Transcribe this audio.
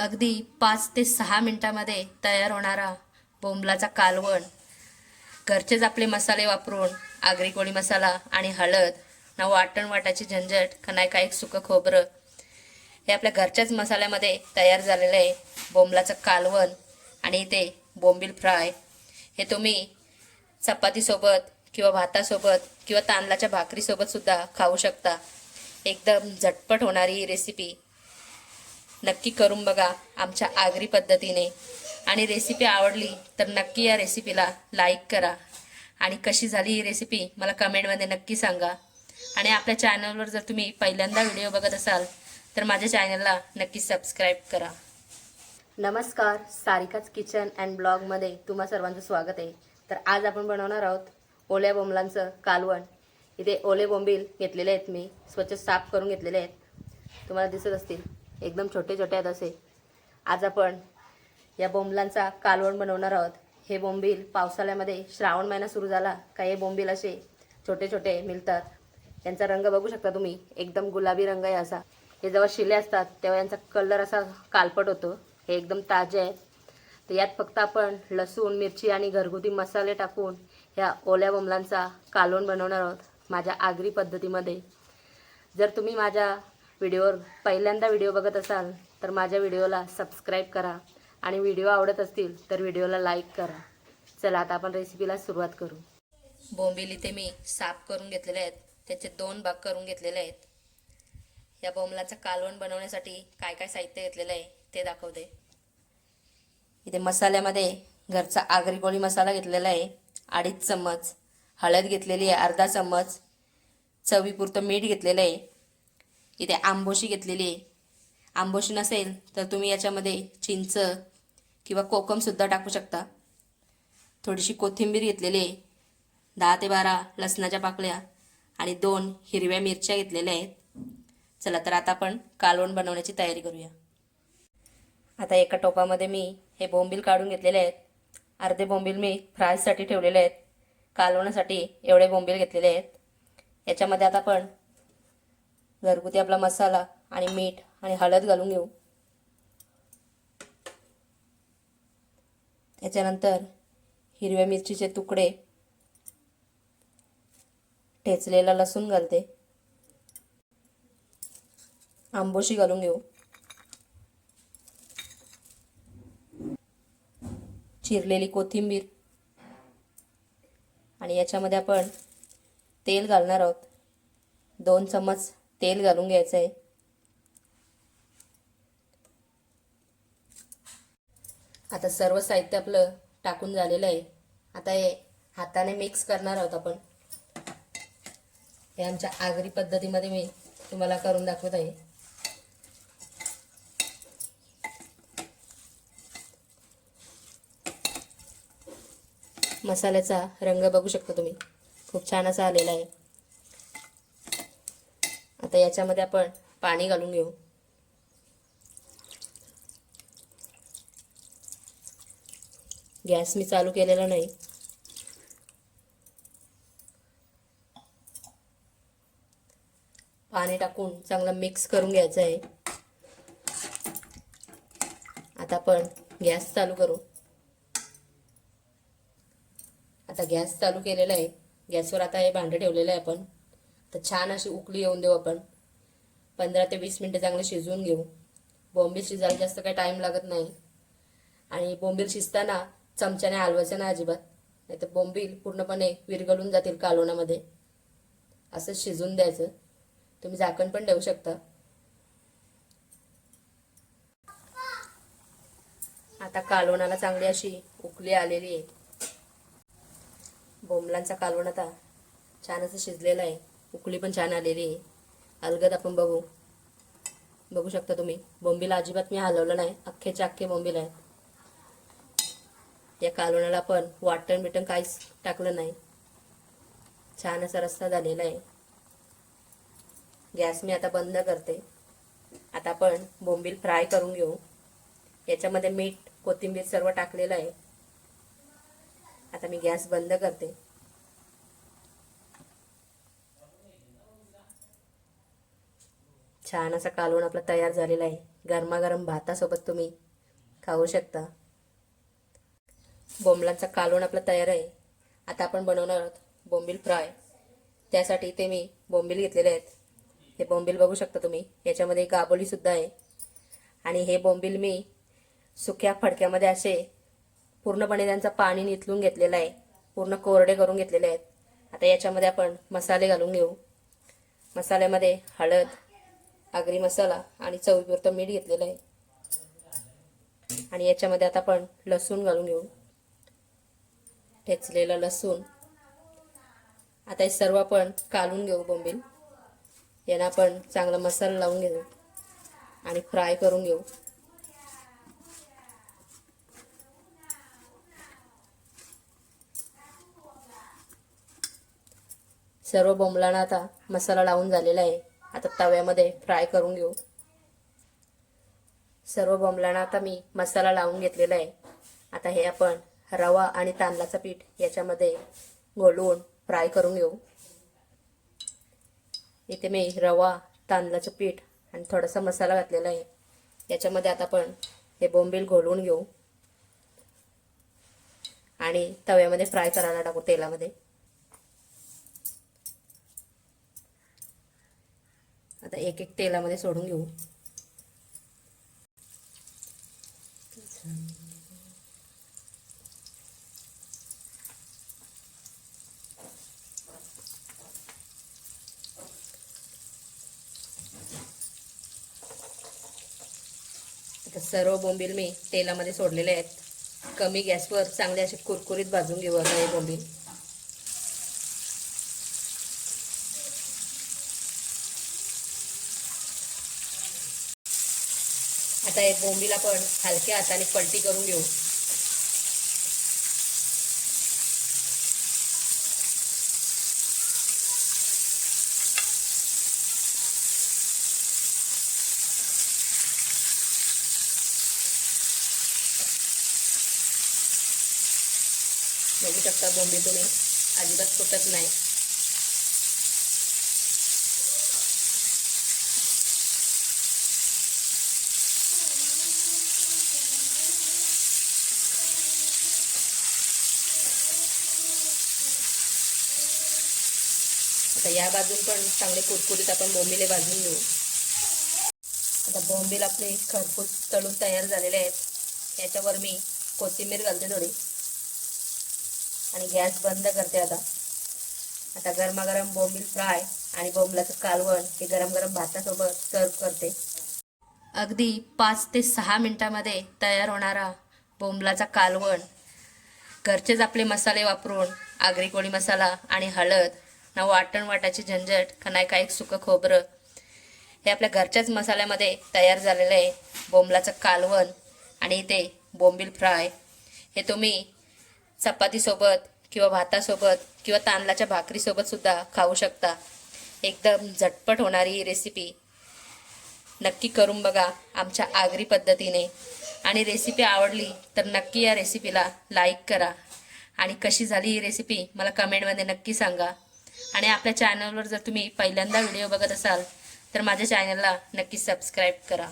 अगदी पाच ते सहा मिनटामध्ये तयार होणारा बोंबलाचा कालवण घरचेच आपले मसाले वापरून आगरी कोळी मसाला आणि हळद ना वाटणवाटाची झंझट का नाही काय सुकं खोबरं हे आपल्या घरच्याच मसाल्यामध्ये तयार झालेलं आहे बोंबलाचं कालवण आणि ते बोंबील फ्राय. हे तुम्ही चपातीसोबत किंवा भातासोबत किंवा तांदळाच्या भाकरीसोबत सुद्धा खाऊ शकता. एकदम झटपट होणारी ही रेसिपी नक्की करून बघा आमच्या आगरी पद्धतीने. आणि रेसिपी आवडली तर नक्की या रेसिपीला लाईक करा. आणि कशी झाली ही रेसिपी मला कमेंटमध्ये नक्की सांगा. आणि आपल्या चॅनलवर जर तुम्ही पहिल्यांदा व्हिडिओ बघत असाल तर माझ्या चॅनलला नक्की सबस्क्राईब करा. नमस्कार सारिकाच किचन अँड ब्लॉगमध्ये तुम्हा सर्वांचं स्वागत आहे. तर आज आपण बनवणार आहोत ओल्या बोंबलांचं कालवण. इथे ओले बोंबील घेतलेले आहेत मी स्वच्छ साफ करून घेतलेले आहेत. तुम्हाला दिसत असतील. एकदम छोटे छोटे आहेत असे. आज आपण या बोंबलांचा कालवण बनवणार आहोत. हे बोंबील पावसाळ्यामध्ये श्रावण महिना सुरू झाला का हे बोंबील असे छोटे छोटे मिळतात. यांचा रंग बघू शकता तुम्ही. एकदम गुलाबी रंग आहे असा. हे जेव्हा शिले असतात तेव्हा यांचा कलर असा कालपट होतो. हे एकदम ताजे आहेत. तर यात फक्त आपण लसूण मिरची आणि घरगुती मसाले टाकून ह्या ओल्या बोंबलांचा कालवण बनवणार आहोत. माझ्या आगरी पद्धतीमध्ये. जर तुम्ही माझ्या व्हिडिओवर पहिल्यांदा व्हिडिओ बघत असाल तर माझ्या व्हिडिओला सबस्क्राईब करा. आणि व्हिडिओ आवडत असतील तर व्हिडिओला लाईक करा. चला आता आपण रेसिपीला सुरुवात करू. बोंबिल इथे मी साफ करून घेतलेले आहेत. त्याचे दोन भाग करून घेतलेले आहेत. या बोंबलाचं कालवण बनवण्यासाठी काय काय साहित्य घेतलेलं आहे ते दाखवते. इथे मसाल्यामध्ये घरचा आगरी कोळी मसाला घेतलेला आहे. अडीच चम्मच. हळद घेतलेली आहे अर्धा चम्मच. चवीपुरतं मीठ घेतलेलं आहे. इथे आंबोशी घेतलेली आहे. आंबोशी नसेल तर तुम्ही याच्यामध्ये चिंच किंवा कोकमसुद्धा टाकू शकता. थोडीशी कोथिंबीर घेतलेली आहे. दहा ते बारा लसणाच्या पाकळ्या आणि दोन हिरव्या मिरच्या घेतलेल्या आहेत. चला तर आता आपण कालवण बनवण्याची तयारी करूया. आता एका टोपामध्ये मी हे बोंबील काढून घेतलेले आहेत. अर्धे बोंबील मी फ्रायसाठी ठेवलेले आहेत. कालवण्यासाठी एवढे बोंबील घेतलेले आहेत. याच्यामध्ये आता आपण घरगुती आपला मसाला आणि मीठ आणि हळद घालून घेऊ. त्याच्यानंतर हिरव्या मिरचीचे तुकडे ठेचलेला लसूण घालते. आंबोशी घालून घेऊ. चिरलेली कोथिंबीर. आणि याच्यामध्ये आपण तेल घालणार आहोत. दोन चम्मच तेल घालून घ्यायचं आहे. आता सर्व साहित्य आपलं टाकून झालेलं आहे. आता हे हाताने मिक्स करणार आहोत आपण. हे आमच्या आगरी पद्धतीमध्ये मी तुम्हाला करून दाखवत आहे. मसाल्याचा रंग बघू शकता तुम्ही. खूप छान असा आलेला आहे. आता याच्यामध्ये आपण पाणी घालून घेऊ. गॅस मी चालू केलेला नाही. पाणी टाकून चांगलं मिक्स करून घ्यायचं आहे. आता आपण गॅस चालू करू. आता गॅस चालू केलेला आहे. गॅसवर आता हे भांडं ठेवलेलं आहे आपण. तर छान अशी उकळी येऊन देऊ आपण. पंधरा ते वीस मिनटं चांगले शिजवून घेऊ. बोंबील शिजायला जास्त काही टाईम लागत नाही. आणि बोंबील शिजताना चमच्याने हलवायचं ना अजिबात. नाही तर बोंबील पूर्णपणे विरघळून जातील कालवणामध्ये. असं शिजून द्यायचं. तुम्ही झाकण पण देऊ शकता. आता कालवणाला चांगली अशी उकली आलेली आहे. बोंबलांचा कालवण आता छान असं शिजलेला आहे. उकळी पण छान आलेली आहे. अलगद आपण बघू. बघू शकता तुम्ही. बोंबीला अजिबात मी हलवलं नाही. अख्खेच्या अख्खे बोंबील आहेत. या कालवणाला पण वाटण बिटण काहीच टाकलं नाही. छान असा रस्ता झालेला आहे. गॅस मी आता बंद करते. आता आपण बोंबील फ्राय करून घेऊ. याच्यामध्ये मीठ कोथिंबीर सर्व टाकलेलं आहे. आता मी गॅस बंद करते. छान असा कालवण आपला तयार झालेला आहे. गरमागरम भातासोबत तुम्ही खाऊ शकता. बोंबलांचा कालवण आपला तयार आहे. आता आपण बनवणार आहोत बोंबील फ्राय. त्यासाठी इथे मी बोंबील घेतलेले आहेत. हे बोंबील बघू शकता तुम्ही. याच्यामध्ये गाबोलीसुद्धा आहे. आणि हे बोंबील मी सुक्या फडक्यामध्ये असे पूर्णपणे त्यांचं पाणी निथलून घेतलेलं आहे. पूर्ण कोरडे करून घेतलेले आहेत. आता याच्यामध्ये आपण मसाले घालून घेऊ. मसाल्यामध्ये हळद आगरी मसाला आणि चवीपुरतं मीठ घेतलेलं आहे. आणि याच्यामध्ये आता आपण लसूण घालून घेऊ. ठेचलेलं लसूण. आता हे सर्व आपण कालून घेऊ बोंबील. यांना आपण चांगला मसाला लावून घेऊ आणि फ्राय करून घेऊ. सर्व बोंबलांना आता मसाला लावून झालेला आहे. आता तव्यामध्ये फ्राय करून घेऊ. सर्व बोंबलांना आता मी मसाला लावून घेतलेला आहे. आता हे आपण रवा आणि तांदळाचं पीठ याच्यामध्ये घोलवून फ्राय करून घेऊ. इथे मी रवा तांदळाचं पीठ आणि थोडासा मसाला घातलेला आहे. याच्यामध्ये आता आपण हे बोंबील घोलवून घेऊ. आणि तव्यामध्ये फ्राय करायला टाकू तेलामध्ये. आता एक एक तेलामध्ये सोडून घेऊ. आता सर्व बोंबील मी तेलामध्ये सोडलेले आहेत. कमी गॅसवर चांगले असे कुरकुरीत भाजून घेऊ आता हे बोंबील. आता हे बोंबीला पण हलक्या हाताने पलटी करून घेऊ. बघू शकता बोंबी तुम्ही. अजिबात फुटत नाही. आता या बाजून पण चांगले कुरकुरीत आपण बोंबिले भाजून घेऊ. आता बोंबील आपले खरपूस तळून तयार झालेले आहेत. याच्यावर मी कोथिंबीर घालते थोडी. आणि गॅस बंद करते आता. आता गरमागरम बोंबील फ्राय आणि बोंबलाचं कालवण हे गरम गरम भातासोबत सर्व करते. अगदी पाच ते सहा मिनिटामध्ये तयार होणारा बोंबलाचा कालवण घरचेच आपले मसाले वापरून आगरी कोळी मसाला आणि हळद ना वाटण वाटाची झंझट का नाही काय सुकं खोबरं. हे आपल्या घरच्याच मसाल्यामध्ये तयार झालेलं आहे बोंबलाचं कालवण आणि इथे बोंबील फ्राय. हे तुम्ही चपातीसोबत किंवा भातासोबत किंवा तांदळाच्या भाकरीसोबतसुद्धा खाऊ शकता. एकदम झटपट होणारी ही रेसिपी नक्की करून बघा आमच्या आगरी पद्धतीने. आणि रेसिपी आवडली तर नक्की या रेसिपीला लाईक करा. आणि कशी झाली ही रेसिपी मला कमेंटमध्ये नक्की सांगा. आणि आपल्या चॅनलवर जर तुम्ही पहिल्यांदा व्हिडिओ बघत असाल तर माझ्या चॅनलला नक्की सबस्क्राईब करा.